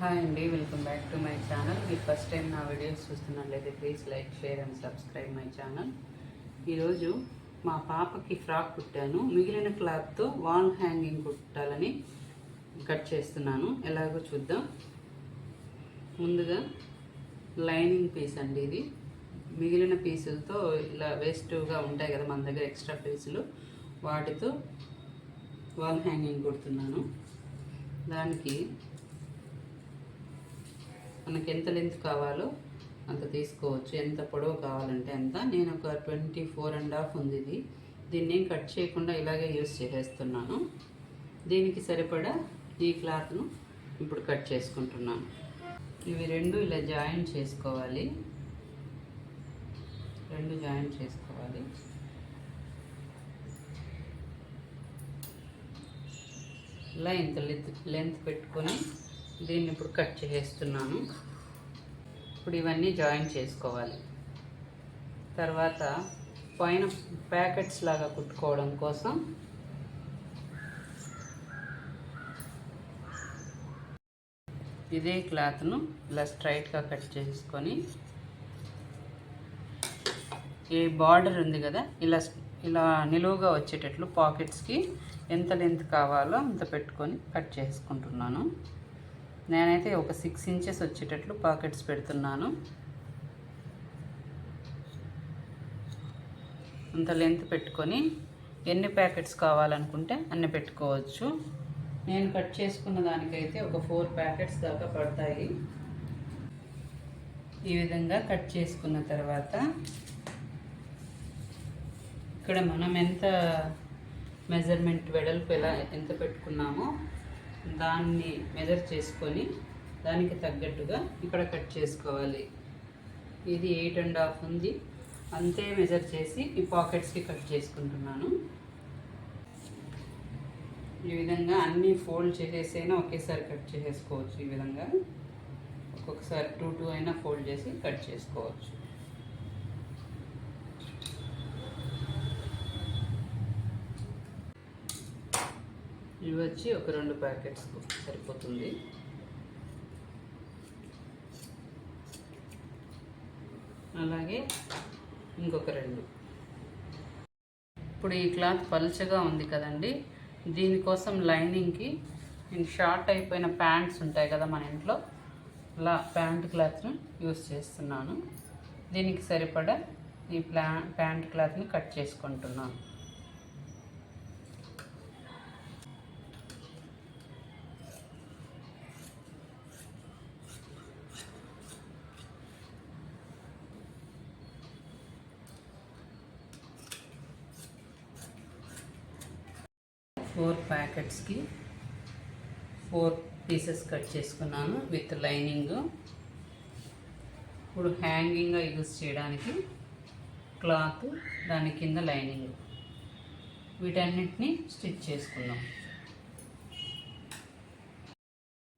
Hi అండి welcome back to my channel. మీరు first time నా వీడియోస్ చూస్తున్నట్లయితే please like share and subscribe my channel. ఈరోజు మా పాపకి ఫ్రాక్ కుట్టాను. మిగిలిన క్లాత్తో వాల్ హ్యాంగింగ్ కుట్టాలని కట్ చేస్తున్నాను. ఎలాగో చూద్దాం. ముందుగా లైనింగ్ పీస్ అండి ఇది. మిగిలిన పీసులతో ఇలా వేస్ట్గా ఉంటాయి కదా మన దగ్గర ఎక్స్ట్రా పీసులు. వాటితో వాల్ హ్యాంగింగ్ కుడుతున్నాను. దానికి మనకి ఎంత లెంత్ కావాలో అంత తీసుకోవచ్చు. ఎంత పొడవు కావాలంటే అంత. నేను ఒక ట్వంటీ ఫోర్ అండ్ హాఫ్ ఉంది ఇది. దీన్ని ఏం కట్ చేయకుండా ఇలాగే యూస్ చేసేస్తున్నాను. దీనికి సరిపడా ఈ క్లాత్ను ఇప్పుడు కట్ చేసుకుంటున్నాను. ఇవి రెండు ఇలా జాయిన్ చేసుకోవాలి. రెండు జాయిన్ చేసుకోవాలి. ఇలా ఇంత లెంత్ లెంత్ పెట్టుకొని దీన్ని ఇప్పుడు కట్ చేసేస్తున్నాను ఇప్పుడు ఇవన్నీ జాయిన్ చేసుకోవాలి. తర్వాత పైన ప్యాకెట్స్ లాగా కుట్టుకోవడం కోసం ఇదే క్లాత్ను ఇలా స్ట్రైట్గా కట్ చేసుకొని ఈ బార్డర్ ఉంది కదా ఇలా ఇలా నిలువుగా వచ్చేటట్లు పాకెట్స్కి ఎంత లెంత్ కావాలో అంత పెట్టుకొని కట్ చేసుకుంటున్నాను. నేనైతే ఒక సిక్స్ ఇంచెస్ వచ్చేటట్లు పాకెట్స్ పెడుతున్నాను. అంత లెంత్ పెట్టుకొని ఎన్ని ప్యాకెట్స్ కావాలనుకుంటే అన్ని పెట్టుకోవచ్చు. నేను కట్ చేసుకున్న దానికైతే ఒక ఫోర్ ప్యాకెట్స్ దాకా పడతాయి. ఈ విధంగా కట్ చేసుకున్న తర్వాత ఇక్కడ మనం ఎంత మెజర్మెంట్ వెడల్పు ఎలా ఎంత పెట్టుకున్నామో దాన్ని మెజర్ చేసుకొని దానికి తగ్గట్టుగా ఇక్కడ కట్ చేసుకోవాలి. ఇది ఎయిట్ అండ్ హాఫ్ ఉంది. అంతే మెజర్ చేసి ఈ పాకెట్స్కి కట్ చేసుకుంటున్నాను. ఈ విధంగా అన్నీ ఫోల్డ్ చేసేసైనా ఒకేసారి కట్ చేసేసుకోవచ్చు ఈ విధంగా. ఒక్కొక్కసారి టూ టూ అయినా ఫోల్డ్ చేసి కట్ చేసుకోవచ్చు. ఇవి వచ్చి ఒక రెండు ప్యాకెట్స్ సరిపోతుంది. అలాగే ఇంకొక రెండు. ఇప్పుడు ఈ క్లాత్ పల్చగా ఉంది కదండి. దీనికోసం లైనింగ్కి నేను షార్ట్ అయిపోయిన ప్యాంట్స్ ఉంటాయి కదా మన ఇంట్లో. అలా ప్యాంట్ క్లాత్ను యూస్ చేస్తున్నాను. దీనికి సరిపడా ఈ ప్లా ప్యాంట్ క్లాత్ని కట్ చేసుకుంటున్నాను. ఫోర్ ప్యాకెట్స్కి ఫోర్ పీసెస్ కట్ చేసుకున్నాను విత్ లైనింగ్. ఇప్పుడు హ్యాంగింగ్గా యూస్ చేయడానికి క్లాత్ దాని కింద లైనింగ్. వీటన్నిటిని స్టిచ్ చేసుకున్నాం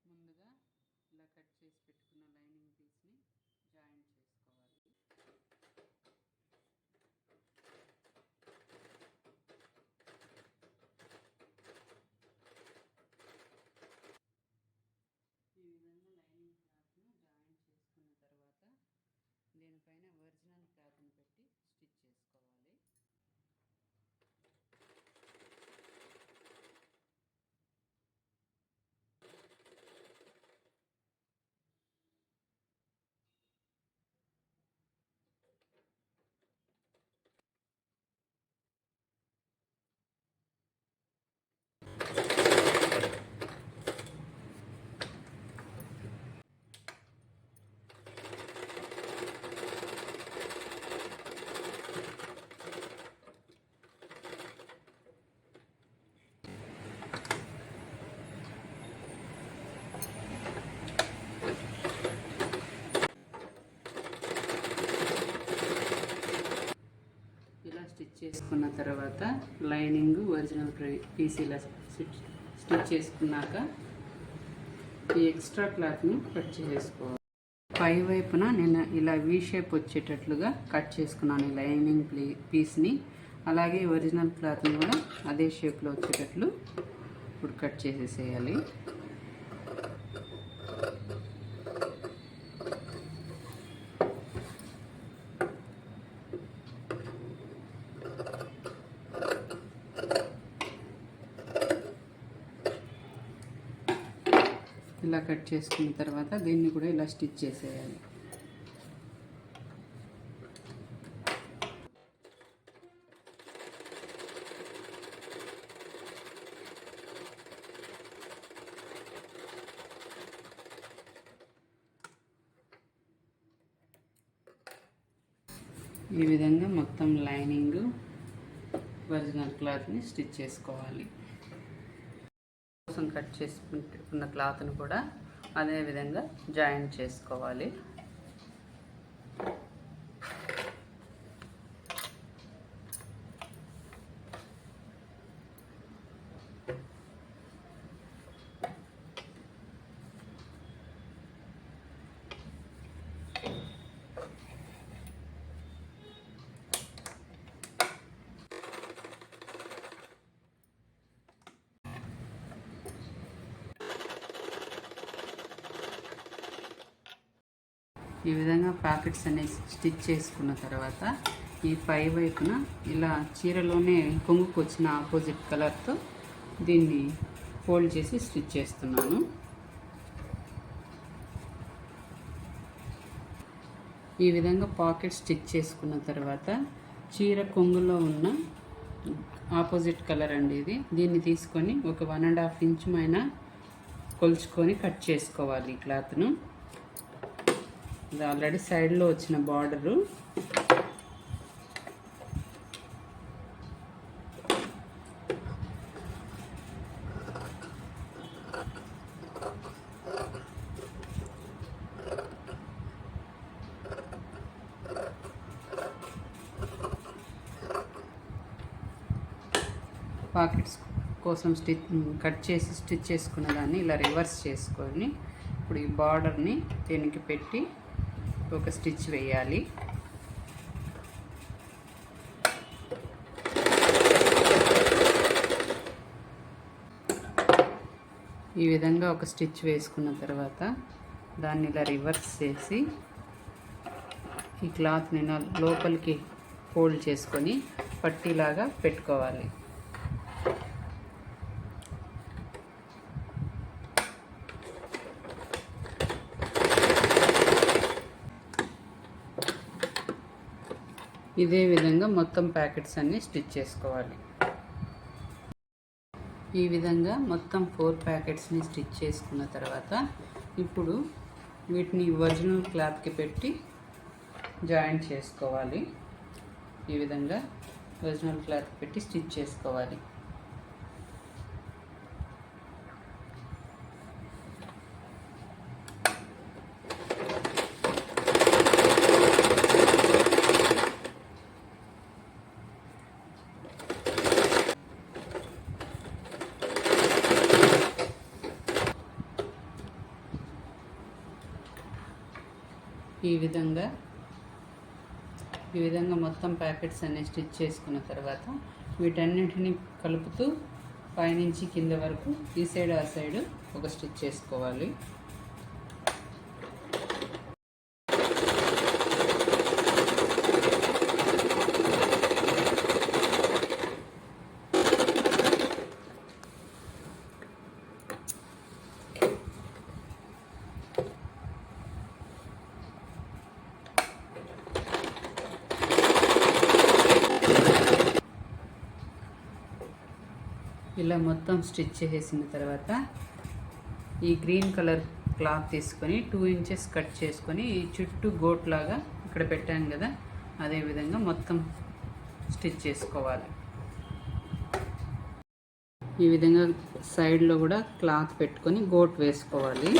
ముందుగా ఇలా కట్ చేసి పెట్టుకున్న లైనింగ్ పీస్ని జాయిన్ చేసుకోవాలి ఈ విధంగా లైనింగ్ క్లాత్ను జాయిన్ చేసుకున్న తర్వాత దీనిపైన ఒరిజినల్ క్లాత్ని పెట్టి స్టిచ్ చేసుకోవాలి ఇలా స్టిచ్ చేసుకున్న తర్వాత లైనింగ్ ఒరిజినల్ పీసీల స్టిచ్ స్టిచ్ చేసుకున్నాక ఈ ఎక్స్ట్రా క్లాత్ని కట్ చేసుకోవాలి పై వైపున నేను ఇలా వీ షేప్ వచ్చేటట్లుగా కట్ చేసుకున్నాను ఈ లైనింగ్ పీస్ని. అలాగే ఒరిజినల్ క్లాత్ని కూడా అదే షేప్లో వచ్చేటట్లు ఇప్పుడు కట్ చేసేసేయాలి ఇలా కట్ చేసుకున్న తర్వాత దీన్ని కూడా ఇలా స్టిచ్ చేసేయాలి. ఈ విధంగా మొత్తం లైనింగ్ ఒరిజినల్ క్లాత్ని స్టిచ్ చేసుకోవాలి. కోసం కట్ చేసుకున్న క్లాత్ని కూడా అదే విధంగా జాయిన్ చేసుకోవాలి. ఈ విధంగా ప్యాకెట్స్ అనేవి స్టిచ్ చేసుకున్న తర్వాత ఈ పై వైపున ఇలా చీరలోనే కొంగుకు వచ్చిన ఆపోజిట్ కలర్తో దీన్ని ఫోల్డ్ చేసి స్టిచ్ చేస్తున్నాను. ఈ విధంగా పాకెట్ స్టిచ్ చేసుకున్న తర్వాత చీర కొంగులో ఉన్న ఆపోజిట్ కలర్ అండి ఇది. దీన్ని తీసుకొని ఒక వన్ అండ్ హాఫ్ ఇంచ్ పైన కొలుచుకొని కట్ చేసుకోవాలి ఈ క్లాత్ను. ఇది ఆల్రెడీ సైడ్లో వచ్చిన బార్డరు. పాకెట్స్ కోసం స్టిచ్ కట్ చేసి స్టిచ్ చేసుకున్న దాన్ని ఇలా రివర్స్ చేసుకొని ఇప్పుడు ఈ బార్డర్ని దీనికి పెట్టి ఒక స్టిచ్ వేయాలి. ఈ విధంగా ఒక స్టిచ్ వేసుకున్న తర్వాత దాన్ని ఇలా రివర్స్ చేసి ఈ క్లాత్ని లోపలికి ఫోల్డ్ చేసుకొని పట్టీలాగా పెట్టుకోవాలి. ఇదే విధంగా మొత్తం ప్యాకెట్స్ అన్నీ స్టిచ్ చేసుకోవాలి. ఈ విధంగా మొత్తం ఫోర్ ప్యాకెట్స్ని స్టిచ్ చేసుకున్న తర్వాత ఇప్పుడు వీటిని ఒరిజినల్ క్లాత్కి పెట్టి జాయింట్ చేసుకోవాలి. ఈ విధంగా ఒరిజినల్ క్లాత్ పెట్టి స్టిచ్ చేసుకోవాలి. ఈ విధంగా ఈ విధంగా మొత్తం ప్యాకెట్స్ అన్ని స్టిచ్ చేసుకున్న తర్వాత వీటన్నిటిని కలుపుతూ పైనుంచి కింద వరకు ఈ సైడ్ ఆ సైడ్ ఒక స్టిచ్ చేసుకోవాలి. ఇలా మొత్తం స్టిచ్ చేసేసిన తర్వాత ఈ గ్రీన్ కలర్ క్లాత్ తీసుకొని టూ ఇంచెస్ కట్ చేసుకొని ఈ చుట్టూ గోట్ లాగా ఇక్కడ పెట్టాం కదా అదే విధంగా మొత్తం స్టిచ్ చేసుకోవాలి. ఈ విధంగా సైడ్లో కూడా క్లాత్ పెట్టుకొని గోట్ వేసుకోవాలి.